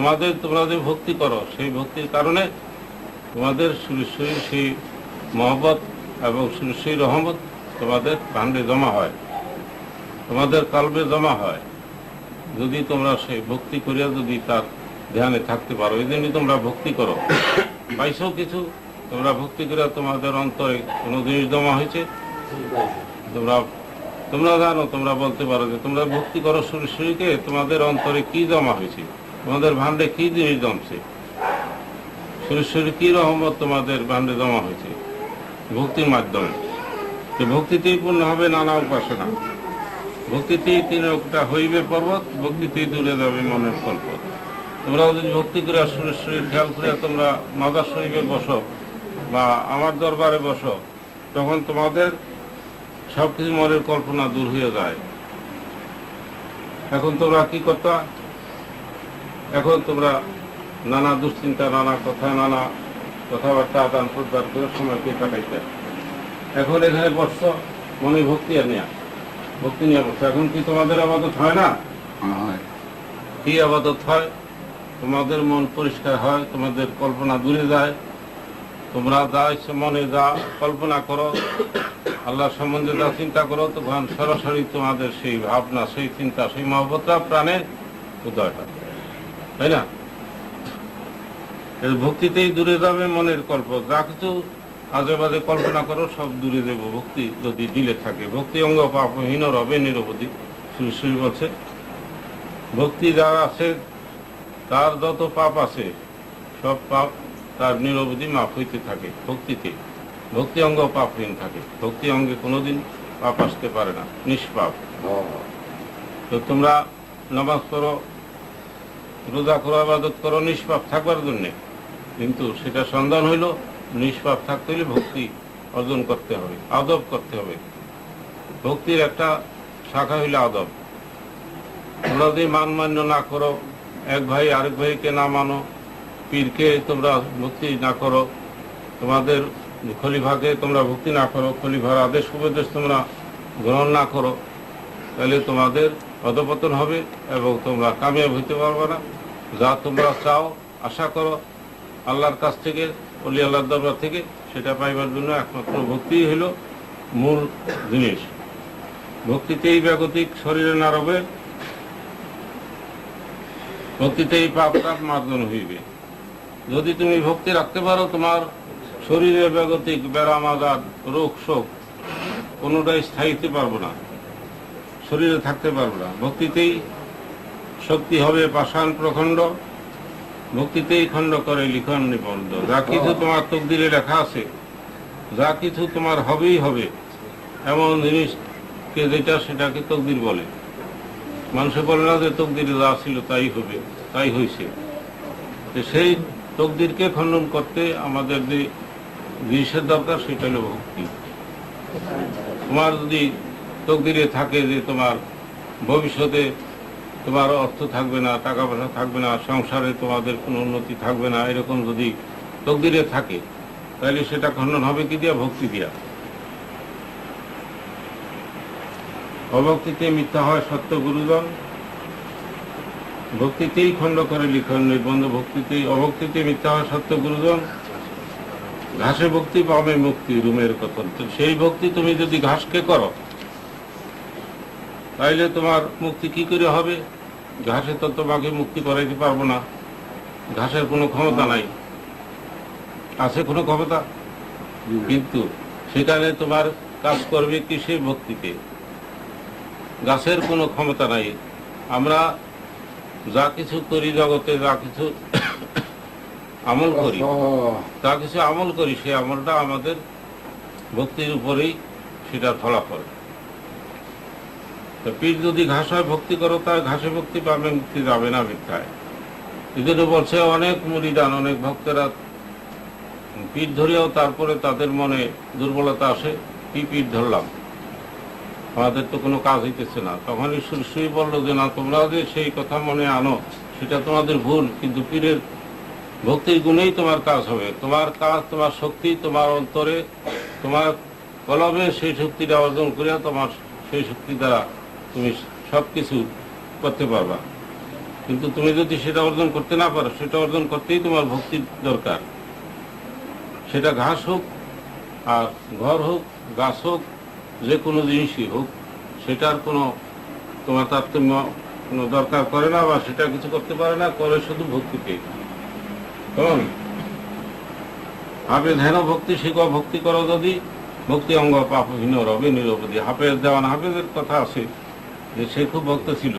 তোমাদের তোমরা যে ভক্তি করো। সেই ভক্তির কারণে তোমাদের সুরেশ্বরী সেই মহব্বত এবং সুরেশ্বরী রহমত তোমাদের ভান্ডে জমা হয়। তোমাদের কালবে জমা হয়। যদি তোমরা সেই ভক্তি করিয়া যদি তার ধ্যানে থাকতে পারো, এই জন্যই তোমরা ভক্তি করো। পাইছো কিছু? তোমরা ভক্তি করিয়া তোমাদের অন্তরে কোনো জিনিস জমা হয়েছে? তোমরা তোমরা জানো, তোমরা বলতে পারো যে তোমরা ভক্তি করো সুরেশ্বরীকে তোমাদের অন্তরে কি জমা হয়েছে? তোমাদের ভান্ডে কি জিনিস জমছে? সুরেশ্বরী কি রহমত তোমাদের ভান্ডে জমা হয়েছে? ভক্তির মাধ্যমে। ভক্তিতেই পূর্ণ হবে নানা উপাসনা। ভক্তিতেই তিনটা হইবে পর্বত, ভক্তিতেই দূরে যাবে মনের কল্প তোমরা যদি ভক্তি করে সুরেশ্বরীর খেয়াল করে তোমরা মাদার শরীফে বসো বা আমার দরবারে বসো, তখন তোমাদের সব কিছু মনের কল্পনা দূর হয়ে যায়। এখন তোমরা কি করতা? এখন তোমরা নানা দুশ্চিন্তা নানা কথা নানা কথাবার্তা আদান প্রদান করে সময়কে কাটাইতে এখন এখানে বসছ মনে ভক্তি আর নেয়া। ভক্তি নিয়ে বসছো। এখন কি তোমাদের আবাদত হয় না? হয়। কি আবাদত হয়? তোমাদের মন পরিষ্কার হয় তোমাদের কল্পনা দূরে যায়। তোমরা যা ইচ্ছে মনে যা কল্পনা করো আল্লাহ সম্বন্ধে যা চিন্তা করো তখন সরাসরি তোমাদের সেই ভাবনা সেই চিন্তা সেই মহব্বতটা প্রাণে উদয়টা। তাই না? ভক্তিতেই দূরে যাবে মনের কল্প। যা কিছু আজে বাজে কল্পনা করো সব দূরে দেবো। ভক্তি যদি দিলে থাকে। ভক্তি অঙ্গ পাপহীন রবে নিরবধি। শ্রী শ্রী বলছে ভক্তি যার আছে তার যত পাপ আছে সব পাপ তার নিরবধি মাফ হইতে থাকে ভক্তিতে। ভক্তি অঙ্গ পাপহীন থাকে। ভক্তি অঙ্গে কোনোদিন পাপ আসতে পারে না। নিষ্পাপ। তো তোমরা নামাজ পড়ো রোজা করো আবাদত করো, নিষ্পাপ থাকবার জন্যে। কিন্তু সেটা সন্ধান হইল, নিষ্পাপ থাকতে হলে ভক্তি অর্জন করতে হবে, আদব করতে হবে। ভক্তির একটা শাখা হইল আদব। তোমরা যদি মান মান্য না করো, এক ভাই আরেক ভাইকে না মানো, পীরকে তোমরা ভক্তি না করো, তোমাদের খলিফাকে তোমরা ভক্তি না করো, খলিফার আদেশ উপদেশ তোমরা গ্রহণ না করো তাহলে তোমাদের অধপতন হবে এবং তোমরা কামিয়াব হইতে পারবে না। যা তোমরা চাও, আশা করো, আল্লাহর কাছ থেকে, অলি আল্লাহর দরবার থেকে, সেটা পাইবার জন্য একমাত্র ভক্তিই হইল মূল জিনিস। ভক্তিতেই ব্যাগতিক শরীরে না রবে ভক্তিতেই পাপ তাপ মার্জন হইবে। যদি তুমি ভক্তি রাখতে পারো, তোমার শরীরে ব্যাগতিক ব্যারাম আজাদ, রোগ শোক, কোনোটাই স্থায়ীতে পারব না। শরীরে থাকতে পারব না। ভক্তিতেই শক্তি হবে পাষাণ প্রখণ্ড। ভক্তিতেই খণ্ড করে লিখন নিবন্ধ। যা কিছু তোমার তকদিরে লেখা আছে যা কিছু তোমার হবেই হবে এমন জিনিসকে যেটা সেটাকে তকদির বলে। মানুষে বলে না যে তকদিরে যা ছিল তাই হবে তাই হয়েছে তো সেই তকদিরকে খণ্ডন করতে আমাদের যে জিনিসের দরকার সেটা হলো ভক্তি। তোমার যদি তকদিরে থাকে যে তোমার ভবিষ্যতে তোমার অর্থ থাকবে না টাকা পয়সা থাকবে না, সংসারে তোমাদের কোনো উন্নতি থাকবে না, এরকম যদি তকদিরে থাকে, তাহলে সেটা খণ্ডন হবে কি দিয়া? ভক্তি দিয়া। অভক্তিতে মিথ্যা হয় সত্য গুরুজন। ভক্তিতেই খণ্ড করে লিখন নির্বন্ধ ভক্তিতেই অভক্তিতে মিথ্যা হয় সত্য গুরুজন। ঘাসে ভক্তি পাবে মুক্তি, রুমের কথন। সেই ভক্তি তুমি যদি ঘাসকে করো তাইলে তোমার মুক্তি কি করে হবে? ঘাসে তো তোমাকে মুক্তি করাইতে পারব না। ঘাসের কোনো ক্ষমতা নাই। আছে কোনো ক্ষমতা? কিন্তু সেখানে তোমার কাজ করবে কি সেই ভক্তিতে? গাছের কোনো ক্ষমতা নাই। আমরা যা কিছু করি জগতে, যা কিছু আমল করি, যা কিছু আমল করি সেই আমলটা আমাদের ভক্তির উপরেই সেটার ফলাফল। তো পীর যদি ঘাস হয়, ভক্তি করো, তার ঘাসে ভক্তি পাবে মুক্তি যাবে না মিথ্যায় এই বলছে, অনেক মুড়িদান, অনেক ভক্তেরা পীর ধরেও তারপরে তাদের মনে দুর্বলতা আসে, কি পীর ধরলাম? আমাদের তো কোনো কাজ হইতেছে না। তখন ঈশ্বর শুয়ে বলল যে, না তোমরা যে সেই কথা মনে আনো, সেটা তোমাদের ভুল, কিন্তু পীরের ভক্তির গুণেই তোমার কাজ হবে। তোমার কাজ, তোমার শক্তি, তোমার অন্তরে, তোমার কলমে সেই শক্তিটা অর্জন করিয়া তোমার সেই শক্তি দ্বারা তুমি সব কিছু করতে পারবা। কিন্তু তুমি যদি সেটা অর্জন করতে না পারো, সেটা অর্জন করতেই তোমার ভক্তির দরকার। সেটা ঘাস হোক, আর ঘর হোক, গাছ হোক, যে কোনো জিনিসই হোক, সেটার কোনো তোমার তারতম্য কোনো দরকার করে না বা সেটা কিছু করতে পারে না, করে শুধু ভক্তিকে কেমন? হাফেজ হেন ভক্তি শিখ, ভক্তি করো যদি। ভক্তি অঙ্গ পাপহীন রবে নিরবধি হাফেজ দেওয়ান হাফেজের কথা আছে। সে খুব ভক্ত ছিল।